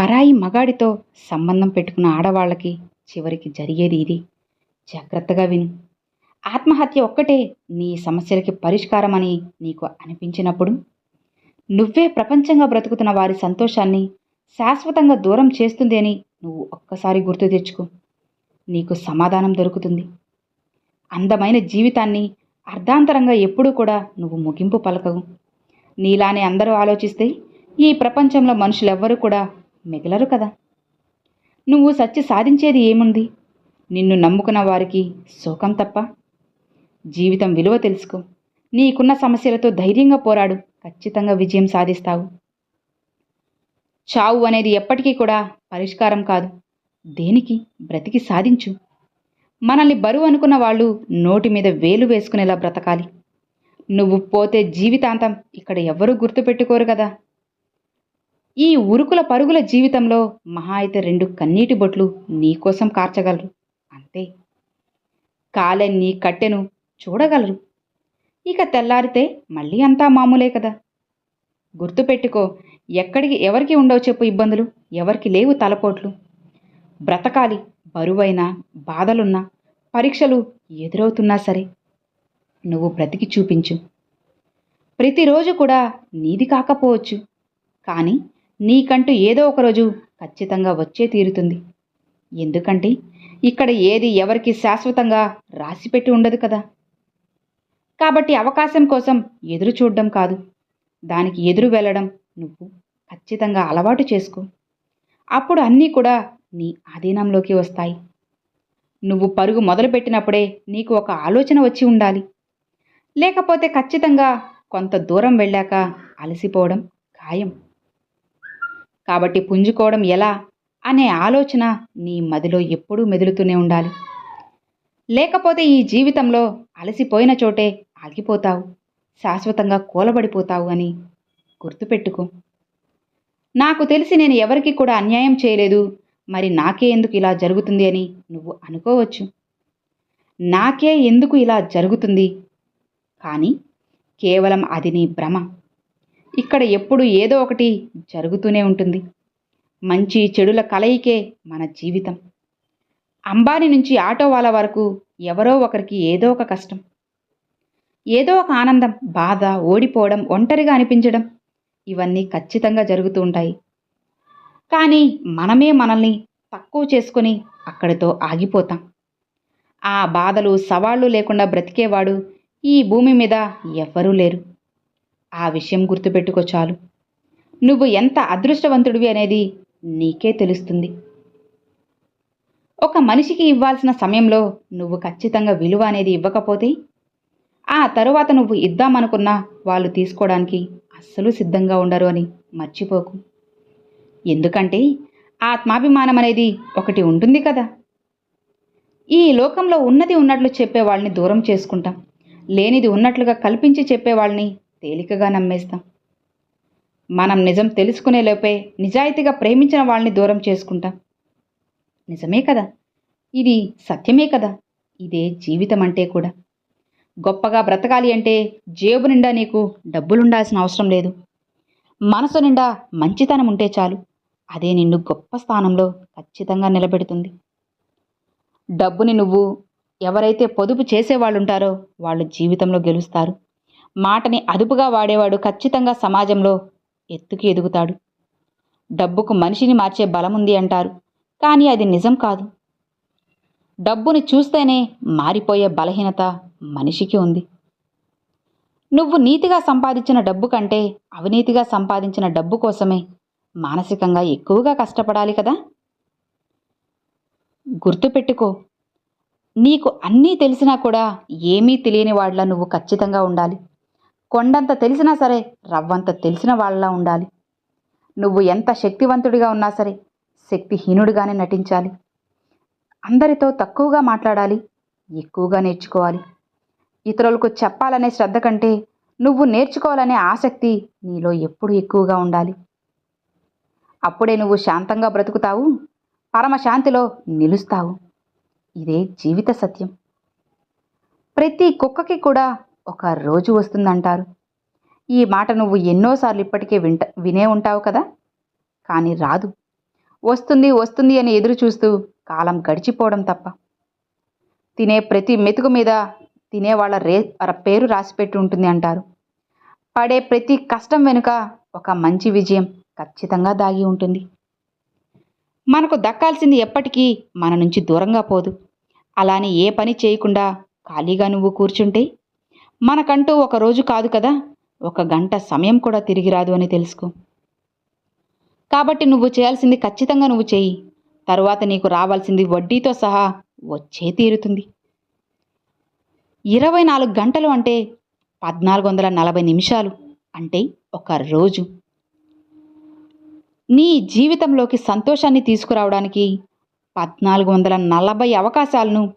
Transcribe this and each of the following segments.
పరాయి మగాడితో సంబంధం పెట్టుకున్న ఆడవాళ్ళకి చివరికి జరిగేది ఇది. జాగ్రత్తగా విను. ఆత్మహత్య ఒక్కటే నీ సమస్యలకి పరిష్కారం అని నీకు అనిపించినప్పుడు? నువ్వే ప్రపంచంగా బ్రతుకుతున్న వారి సంతోషాన్ని శాశ్వతంగా దూరం చేస్తుంది అని నువ్వు ఒక్కసారి గుర్తు తెచ్చుకో. నీకు సమాధానం దొరుకుతుంది. అందమైన జీవితాన్ని అర్ధాంతరంగా ఎప్పుడూ కూడా నువ్వు ముగింపు పలకవు. నీలానే అందరూ ఆలోచిస్తే ఈ ప్రపంచంలో మనుషులెవ్వరూ కూడా మిగలరు కదా. నువ్వు సత్య సాధించేది ఏముంది? నిన్ను నమ్ముకున్న వారికి శోకం తప్ప. జీవితం విలువ తెలుసుకో. నీకున్న సమస్యలతో ధైర్యంగా పోరాడు. ఖచ్చితంగా విజయం సాధిస్తావు. చావు అనేది ఎప్పటికీ కూడా పరిష్కారం కాదు. దేనికి? బ్రతికి సాధించు. మనల్ని బరువు అనుకున్న వాళ్ళు నోటి మీద వేలు వేసుకునేలా బ్రతకాలి. నువ్వు పోతే జీవితాంతం ఇక్కడ ఎవ్వరూ గుర్తుపెట్టుకోరు కదా. ఈ ఉరుకుల పరుగుల జీవితంలో మహా అయితే రెండు కన్నీటి బొట్లు నీకోసం కార్చగలరు. అంతే. కాలే నీ కట్టెను చూడగలరు. ఇక తెల్లారితే మళ్ళీ అంతా మామూలే కదా. గుర్తుపెట్టుకో ఎక్కడికి ఎవరికి ఉండవు చెప్పు ఇబ్బందులు ఎవరికి లేవు తలపోట్లు. బ్రతకాలి బరువైనా బాధలున్నా పరీక్షలు ఎదురవుతున్నా సరే. నువ్వు బ్రతికి చూపించు. ప్రతిరోజు కూడా నీది కాకపోవచ్చు. కానీ నీకంటూ ఏదో ఒకరోజు ఖచ్చితంగా వచ్చే తీరుతుంది. ఎందుకంటే ఇక్కడ ఏది ఎవరికి శాశ్వతంగా రాసిపెట్టి ఉండదు కదా. కాబట్టి అవకాశం కోసం ఎదురు చూడడం కాదు. దానికి ఎదురు వెళ్ళడం నువ్వు ఖచ్చితంగా అలవాటు చేసుకో. అప్పుడు అన్నీ కూడా నీ ఆధీనంలోకి వస్తాయి. నువ్వు పరుగు మొదలుపెట్టినప్పుడే నీకు ఒక ఆలోచన వచ్చి ఉండాలి. లేకపోతే ఖచ్చితంగా కొంత దూరం వెళ్ళాక అలసిపోవడం ఖాయం. కాబట్టి పుంజుకోవడం ఎలా? అనే ఆలోచన నీ మదిలో ఎప్పుడూ మెదులుతూనే ఉండాలి. లేకపోతే ఈ జీవితంలో అలసిపోయిన చోటే ఆగిపోతావు. శాశ్వతంగా కూలబడిపోతావు అని గుర్తుపెట్టుకో. నాకు తెలిసి నేను ఎవరికి కూడా అన్యాయం చేయలేదు. మరి నాకే ఎందుకు ఇలా జరుగుతుంది అని నువ్వు అనుకోవచ్చు. నాకే ఎందుకు ఇలా జరుగుతుంది? కానీ కేవలం అది నీ భ్రమ. ఇక్కడ ఎప్పుడు ఏదో ఒకటి జరుగుతూనే ఉంటుంది. మంచి చెడుల కలయికే మన జీవితం. అంబానీ నుంచి ఆటో వాళ్ళ వరకు ఎవరో ఒకరికి ఏదో ఒక కష్టం. ఏదో ఒక ఆనందం బాధ ఓడిపోవడం ఒంటరిగా అనిపించడం ఇవన్నీ ఖచ్చితంగా జరుగుతూ ఉంటాయి. కానీ మనమే మనల్ని తక్కువ చేసుకొని అక్కడితో ఆగిపోతాం. ఆ బాధలు సవాళ్ళు లేకుండా బ్రతికేవాడు ఈ భూమి మీద ఎవ్వరూ లేరు. ఆ విషయం గుర్తుపెట్టుకో చాలు. నువ్వు ఎంత అదృష్టవంతుడివి అనేది నీకే తెలుస్తుంది. ఒక మనిషికి ఇవ్వాల్సిన సమయంలో నువ్వు ఖచ్చితంగా విలువ అనేది ఇవ్వకపోతే ఆ తరువాత నువ్వు ఇద్దామనుకున్నా వాళ్ళు తీసుకోవడానికి అస్సలు సిద్ధంగా ఉండరు అని మర్చిపోకు. ఎందుకంటే ఆత్మాభిమానం అనేది ఒకటి ఉంటుంది కదా. ఈ లోకంలో ఉన్నది ఉన్నట్లు చెప్పే వాళ్ళని దూరం చేసుకుంటాం. లేనిది ఉన్నట్లుగా కల్పించి చెప్పే వాళ్ళని తేలికగా నమ్మేస్తాం. మనం నిజం తెలుసుకునే లోపే నిజాయితీగా ప్రేమించిన వాళ్ళని దూరం చేసుకుంటాం. నిజమే కదా? ఇది సత్యమే కదా? ఇదే జీవితం అంటే కూడా. గొప్పగా బ్రతకాలి అంటే జేబు నిండా నీకు డబ్బులుండాల్సిన అవసరం లేదు. మనసు నిండా మంచితనం ఉంటే చాలు. అదే నిన్ను గొప్ప స్థానంలో ఖచ్చితంగా నిలబెడుతుంది. డబ్బుని నువ్వు ఎవరైతే పొదుపు చేసేవాళ్ళు ఉంటారో వాళ్ళు జీవితంలో గెలుస్తారు. మాటని అదుపుగా వాడేవాడు ఖచ్చితంగా సమాజంలో ఎత్తుకి ఎదుగుతాడు. డబ్బుకు మనిషిని మార్చే బలం ఉంది అంటారు కానీ అది నిజం కాదు. డబ్బుని చూస్తేనే మారిపోయే బలహీనత మనిషికి ఉంది. నువ్వు నీతిగా సంపాదించిన డబ్బు కంటే అవినీతిగా సంపాదించిన డబ్బు కోసమే మానసికంగా ఎక్కువగా కష్టపడాలి కదా? గుర్తుపెట్టుకో నీకు అన్నీ తెలిసినా కూడా ఏమీ తెలియని వాళ్ళ నువ్వు ఖచ్చితంగా ఉండాలి. కొండంత తెలిసినా సరే రవ్వంత తెలిసిన వాళ్ళలా ఉండాలి. నువ్వు ఎంత శక్తివంతుడిగా ఉన్నా సరే శక్తిహీనుడిగానే నటించాలి. అందరితో తక్కువగా మాట్లాడాలి ఎక్కువగా నేర్చుకోవాలి. ఇతరులకు చెప్పాలనే శ్రద్ధ కంటే నువ్వు నేర్చుకోవాలనే ఆసక్తి నీలో ఎప్పుడు ఎక్కువగా ఉండాలి. అప్పుడే నువ్వు శాంతంగా బ్రతుకుతావు పరమశాంతిలో నిలుస్తావు. ఇదే జీవిత సత్యం. ప్రతి కుక్కకి కూడా ఒక రోజు వస్తుందంటారు. ఈ మాట నువ్వు ఎన్నోసార్లు ఇప్పటికే వింట వినే ఉంటావు కదా? కానీ రాదు. వస్తుంది వస్తుంది అని ఎదురు చూస్తూ కాలం గడిచిపోవడం తప్ప. తినే ప్రతి మెతుకు మీద తినేవాళ్ళ రే పేరు రాసిపెట్టి ఉంటుంది అంటారు. పడే ప్రతి కష్టం వెనుక ఒక మంచి విజయం ఖచ్చితంగా దాగి ఉంటుంది. మనకు దక్కాల్సింది ఎప్పటికీ మన నుంచి దూరంగా పోదు. అలానే ఏ పని చేయకుండా ఖాళీగా నువ్వు కూర్చుంటే మనకంటూ ఒక రోజు కాదు కదా. ఒక గంట సమయం కూడా తిరిగి రాదు అని తెలుసుకో. కాబట్టి నువ్వు చేయాల్సింది ఖచ్చితంగా నువ్వు చేయి. తరువాత నీకు రావాల్సింది వడ్డీతో సహా వచ్చే తీరుతుంది. ఇరవై నాలుగు గంటలు అంటే పద్నాలుగు వందల నలభై నిమిషాలు అంటే ఒక రోజు. నీ జీవితంలోకి సంతోషాన్ని తీసుకురావడానికి పద్నాలుగు వందల నలభై అవకాశాలను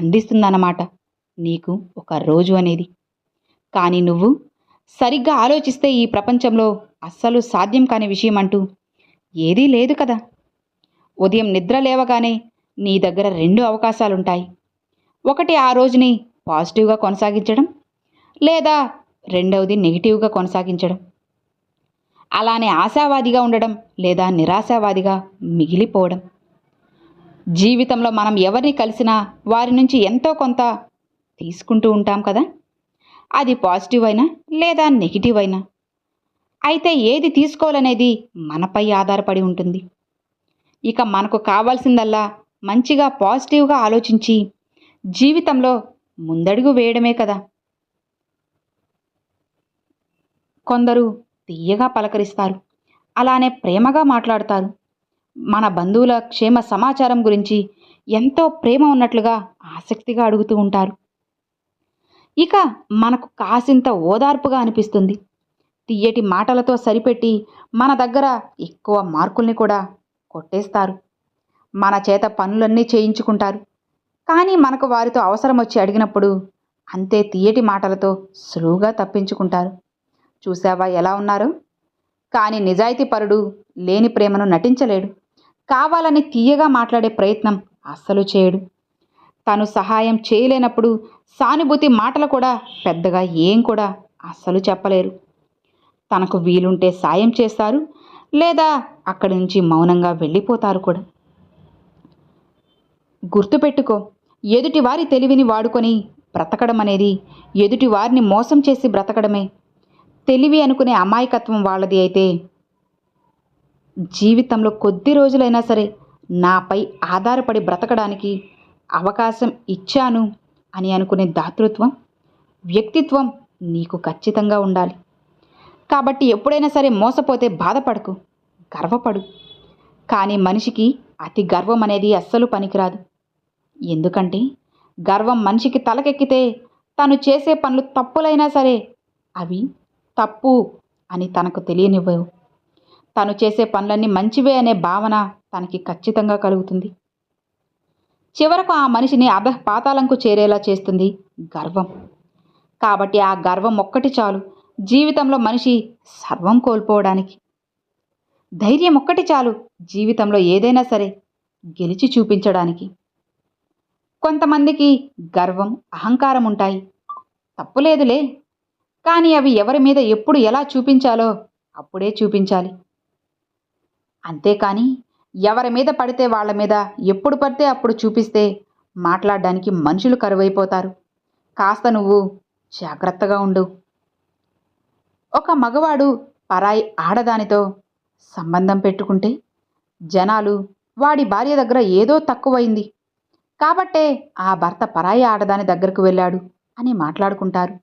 అందిస్తుందన్నమాట. నీకు ఒక రోజు అనేది. కానీ నువ్వు సరిగ్గా ఆలోచిస్తే ఈ ప్రపంచంలో అస్సలు సాధ్యం కాని విషయం అంటూ ఏదీ లేదు కదా. ఉదయం నిద్ర లేవగానే నీ దగ్గర రెండు అవకాశాలుంటాయి. ఒకటి ఆ రోజుని పాజిటివ్గా కొనసాగించడం లేదా రెండవది నెగిటివ్గా కొనసాగించడం. అలానే ఆశావాదిగా ఉండడం లేదా నిరాశావాదిగా మిగిలిపోవడం. జీవితంలో మనం ఎవరిని కలిసినా వారి నుంచి ఎంతో కొంత తీసుకుంటూ ఉంటాం కదా? అది పాజిటివ్ అయినా లేదా నెగిటివ్ అయినా? అయితే ఏది తీసుకోవాలనేది మనపై ఆధారపడి ఉంటుంది. ఇక మనకు కావాల్సిందల్లా మంచిగా పాజిటివ్గా ఆలోచించి జీవితంలో ముందడుగు వేయడమే కదా. కొందరు తీయగా పలకరిస్తారు. అలానే ప్రేమగా మాట్లాడతారు. మన బంధువుల క్షేమ సమాచారం గురించి ఎంతో ప్రేమ ఉన్నట్లుగా ఆసక్తిగా అడుగుతూ ఉంటారు. ఇక మనకు కాసింత ఓదార్పుగా అనిపిస్తుంది. తీయటి మాటలతో సరిపెట్టి మన దగ్గర ఎక్కువ మార్కుల్ని కూడా కొట్టేస్తారు. మన చేత పనులన్నీ చేయించుకుంటారు. కానీ మనకు వారితో అవసరం వచ్చి అడిగినప్పుడు అంతే తీయటి మాటలతో సులువుగా తప్పించుకుంటారు. చూసావా ఎలా ఉన్నారు? కానీ నిజాయితీ పరుడు లేని ప్రేమను నటించలేడు. కావాలని తీయగా మాట్లాడే ప్రయత్నం అస్సలు చేయడు. తాను సహాయం చేయలేనప్పుడు సానుభూతి మాటలు కూడా పెద్దగా ఏం కూడా అస్సలు చెప్పలేరు. తనకు వీలుంటే సాయం చేస్తారు లేదా అక్కడి నుంచి మౌనంగా వెళ్ళిపోతారు కూడా. గుర్తుపెట్టుకో ఎదుటివారి తెలివిని వాడుకొని బ్రతకడం అనేది ఎదుటి వారిని మోసం చేసి బ్రతకడమే. తెలివి అనుకునే అమాయకత్వం వాళ్ళది అయితే జీవితంలో కొద్ది రోజులైనా సరే నాపై ఆధారపడి బ్రతకడానికి అవకాశం ఇచ్చాను అని అనుకునే దాతృత్వం వ్యక్తిత్వం నీకు ఖచ్చితంగా ఉండాలి. కాబట్టి ఎప్పుడైనా సరే మోసపోతే బాధపడకు గర్వపడు. కానీ మనిషికి అతి గర్వం అనేది అస్సలు పనికిరాదు. ఎందుకంటే గర్వం మనిషికి తలకెక్కితే తను చేసే పనులు తప్పులైనా సరే అవి తప్పు అని తనకు తెలియనివ్వవు. తను చేసే పనులన్నీ మంచివే అనే భావన తనకి ఖచ్చితంగా కలుగుతుంది. చివరకు ఆ మనిషిని అధ పాతాళంకు చేరేలా చేస్తుంది గర్వం. కాబట్టి ఆ గర్వం ఒక్కటి చాలు జీవితంలో మనిషి సర్వం కోల్పోవడానికి. ధైర్యం ఒక్కటి చాలు జీవితంలో ఏదైనా సరే గెలిచి చూపించడానికి. కొంతమందికి గర్వం అహంకారం ఉంటాయి. తప్పులేదులే కానీ అవి ఎవరి మీద ఎప్పుడు ఎలా చూపించాలో అప్పుడే చూపించాలి. అంతేకాని ఎవరి మీద పడితే వాళ్ళ మీద ఎప్పుడు పడితే అప్పుడు చూపిస్తే మాట్లాడడానికి మనుషులు కరువైపోతారు. కాస్త నువ్వు జాగ్రత్తగా ఉండు. ఒక మగవాడు పరాయి ఆడదానితో సంబంధం పెట్టుకుంటే జనాలు వాడి భార్య దగ్గర ఏదో తక్కువైంది. కాబట్టే ఆ భర్త పరాయి ఆడదాని దగ్గరకు వెళ్ళాడు అని మాట్లాడుకుంటారు.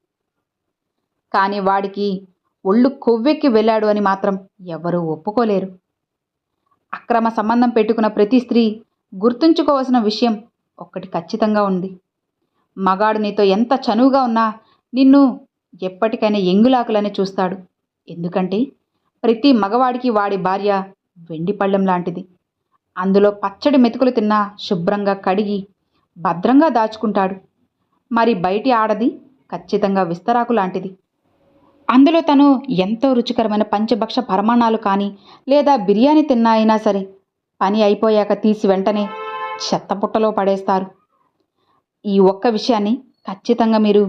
కానీ వాడికి ఒళ్ళు కొవ్వెక్కి వెళ్ళాడు అని మాత్రం ఎవరూ ఒప్పుకోలేరు. అక్రమ సంబంధం పెట్టుకున్న ప్రతి స్త్రీ గుర్తుంచుకోవాల్సిన విషయం ఒక్కటి ఖచ్చితంగా ఉంది. మగాడు నీతో ఎంత చనువుగా ఉన్నా నిన్ను ఎప్పటికైనా ఎంగులాకులని చూస్తాడు. ఎందుకంటే ప్రతి మగవాడికి వాడి భార్య వెండి పళ్ళెం లాంటిది. అందులో పచ్చడి మెతుకులు తిన్నా శుభ్రంగా కడిగి భద్రంగా దాచుకుంటాడు. మరి బయటి ఆడది ఖచ్చితంగా విస్తరాకు లాంటిది. అందులో తను ఎంతో రుచికరమైన పంచభక్ష పరమాణాలు కానీ లేదా బిర్యానీ తిన్నా అయినా సరే పని అయిపోయాక తీసి వెంటనే చెత్తపుట్టలో పడేస్తారు. ఈ ఒక్క విషయాన్ని ఖచ్చితంగా మీరు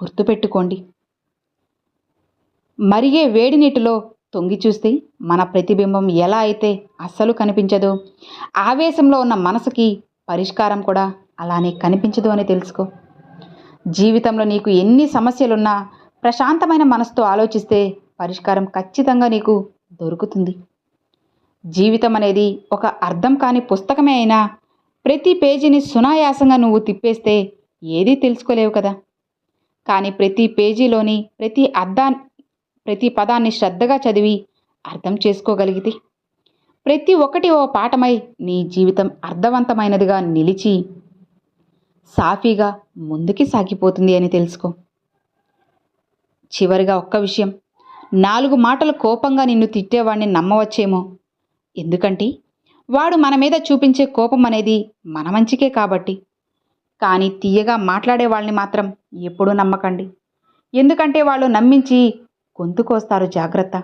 గుర్తుపెట్టుకోండి. మరిగే వేడి నీటిలో తొంగి చూస్తే మన ప్రతిబింబం ఎలా అయితే అస్సలు కనిపించదో ఆవేశంలో ఉన్న మనసుకి పరిష్కారం కూడా అలానే కనిపించదు అని తెలుసుకో. జీవితంలో నీకు ఎన్ని సమస్యలున్నా ప్రశాంతమైన మనసుతో ఆలోచిస్తే పరిష్కారం ఖచ్చితంగా నీకు దొరుకుతుంది. జీవితం అనేది ఒక అర్థం కాని పుస్తకమే అయినా ప్రతి పేజీని సునాయాసంగా నువ్వు తిప్పేస్తే ఏదీ తెలుసుకోలేవు కదా. కానీ ప్రతి పేజీలోని ప్రతి అర్థా ప్రతి పదాన్ని శ్రద్ధగా చదివి అర్థం చేసుకోగలిగితే ప్రతి ఒక్కటి ఓ పాఠమై నీ జీవితం అర్థవంతమైనదిగా నిలిచి సాఫీగా ముందుకి సాగిపోతుంది అని తెలుసుకో. చివరిగా ఒక్క విషయం. నాలుగు మాటలు కోపంగా నిన్ను తిట్టేవాడిని నమ్మవచ్చేమో. ఎందుకంటే వాడు మన మీద చూపించే కోపం అనేది మన మంచికే కాబట్టి. కానీ తీయగా మాట్లాడే వాళ్ళని మాత్రం ఎప్పుడూ నమ్మకండి. ఎందుకంటే వాళ్ళు నమ్మించి గొంతుకొస్తారు జాగ్రత్త.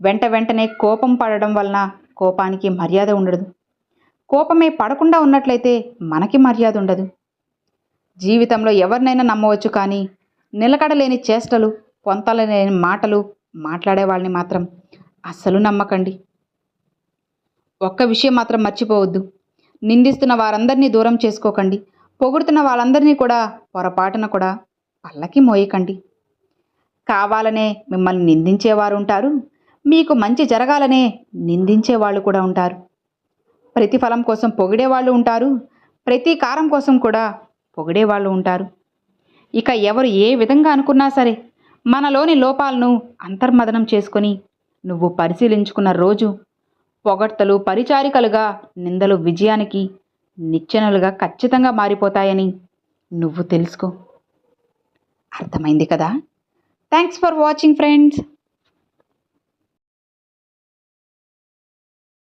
వెంట వెంటనే కోపం పడడం వలన కోపానికి మర్యాద ఉండదు. కోపమే పడకుండా ఉన్నట్లయితే మనకి మర్యాద ఉండదు. జీవితంలో ఎవరినైనా నమ్మవచ్చు కానీ నిలకడలేని చేష్టలు పొంతలేని మాటలు మాట్లాడే వాళ్ళని మాత్రం అస్సలు నమ్మకండి. ఒక్క విషయం మాత్రం మర్చిపోవద్దు. నిందిస్తున్న వారందరినీ దూరం చేసుకోకండి. పొగుడుతున్న వాళ్ళందరినీ కూడా పొరపాటున కూడా పల్లకి మోయకండి. కావాలనే మిమ్మల్ని నిందించేవారు ఉంటారు. మీకు మంచి జరగాలనే నిందించే వాళ్ళు కూడా ఉంటారు. ప్రతిఫలం కోసం పొగిడేవాళ్ళు ఉంటారు. ప్రతీకారం కోసం కూడా పొగిడేవాళ్ళు ఉంటారు. ఇక ఎవరు ఏ విధంగా అనుకున్నా సరే మనలోని లోపాలను అంతర్మదనం చేసుకొని నువ్వు పరిశీలించుకున్న రోజు పొగడ్తలు పరిచారికలుగా నిందలు విజయానికి నిచ్చెనలుగా ఖచ్చితంగా మారిపోతాయని నువ్వు తెలుసుకో. అర్థమైంది కదా? Thanks for watching friends